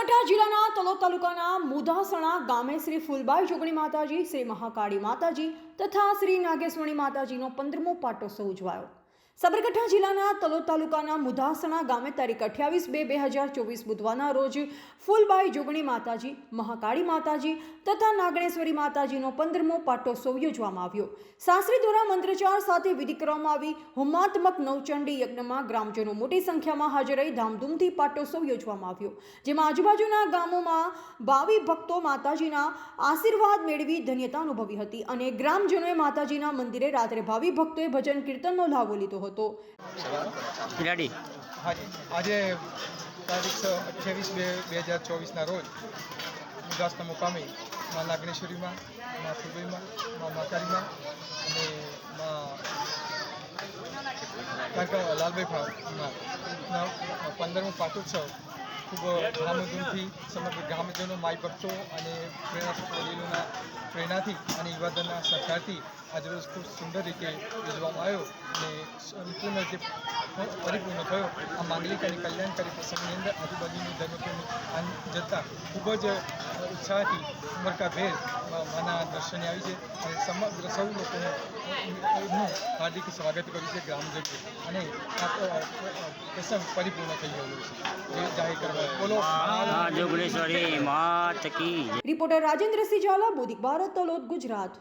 જિલ્લાના તલોદ તાલુકાના મુધાસણા ગામે શ્રી ફૂલબાઈ જોગણી માતાજી, શ્રી મહાકાળી માતાજી તથા શ્રી નાગેશ્વરી માતાજીનો પંદરમો પાટોત્સવ ઉજવાયો. સાબરકાંઠા જિલ્લાના તલોદ તાલુકાના મુધાસણા ગામે તારીખ અઠ્યાવીસ બે બે હજાર ચોવીસ બુધવારના રોજ ફૂલબાઈ જોગણી માતાજી, મહાકાળી માતાજી તથા નાગણેશ્વરી માતાજીનો પંદરમો પાટોત્સવ યોજવામાં આવ્યો. સાસરી દ્વારા મંત્રચાર સાથે વિધિ કરવામાં આવી. હોમાત્મક નવચંડી યજ્ઞમાં ગ્રામજનો મોટી સંખ્યામાં હાજર રહી ધામધૂમથી પાટોત્સવ યોજવામાં આવ્યો. જેમાં આજુબાજુના ગામોમાં ભાવિ ભક્તો માતાજીના આશીર્વાદ મેળવી ધન્યતા અનુભવી હતી અને ગ્રામજનોએ માતાજીના મંદિરે રાત્રે ભાવિ ભક્તોએ ભજન કીર્તનનો લાભો લીધો હતો. રેડી હાજી. આજે તારીખ છ અઠ્યાવીસ બે બે હજાર ચોવીસના રોજ ઉદાસના મુકામી માં નાગનેશ્વરીમાં માં ફુલભાઈમાં માં માતારીમાં અને માં લાલભાઈ ફાળમાં પંદરમો પાટોત્સવ ખૂબ ધામધૂમથી સમગ્ર ગ્રામજનો માઈ ભક્તો અને પ્રેરણા વડીલોના પ્રેરણાથી અને યુવાધનના સહકારથી આજરોજ ખૂબ સુંદર રીતે ઉજવવામાં આવ્યો અને સંપૂર્ણ જે પરિપૂર્ણ થયો. આ માંગલિક અને કલ્યાણકારી પ્રસંગની અંદર આજુબાજુની ધર્મપ્રેમી જનતા ખૂબ જ ઉત્સાહથી ઉમરકાભેર માના દર્શને આવી છે અને સમગ્ર સૌ લોકોનું એમનું હાર્દિક સ્વાગત કર્યું છે ગ્રામજનો અને પ્રસંગ પરિપૂર્ણ થઈ ગયો છે. એ જાહેર કરવા બોલો. હા જોગણેશ્વરી માત કી. રિપોર્ટર રાજેન્દ્રસિંહ ઝાલા બોધિક ભારત તલોદ ગુજરાત.